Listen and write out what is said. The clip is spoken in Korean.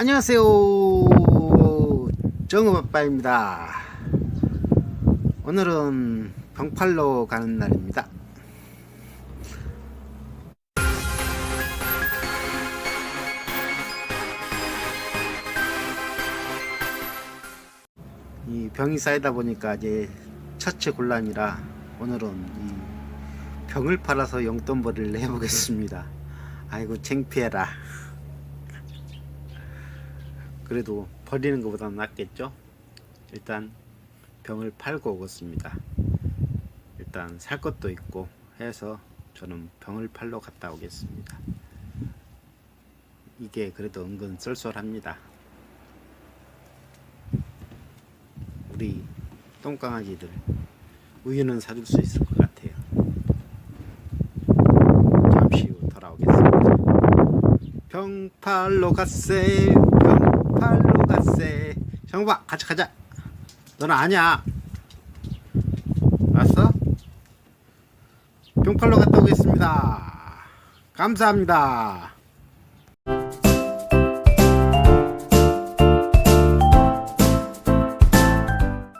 안녕하세요. 정읍아빠입니다. 오늘은 병팔로 가는 날입니다. 이 병이 쌓이다 보니까 이제 처치 곤란이라 오늘은 이 병을 팔아서 용돈벌이를 해보겠습니다. 아이고 창피해라. 그래도 버리는 것보다는 낫겠죠? 일단 병을 팔고 오겠습니다. 일단 살 것도 있고 해서 저는 병을 팔러 갔다 오겠습니다. 이게 그래도 은근 쏠쏠합니다. 우리 똥강아지들 우유는 사줄 수 있을 것 같아요. 잠시 후 돌아오겠습니다. 병팔로 갔세 병 팔로 갔세. 정봐 같이 가자. 너는 아냐 왔어? 병팔로 갔다 오겠습니다. 감사합니다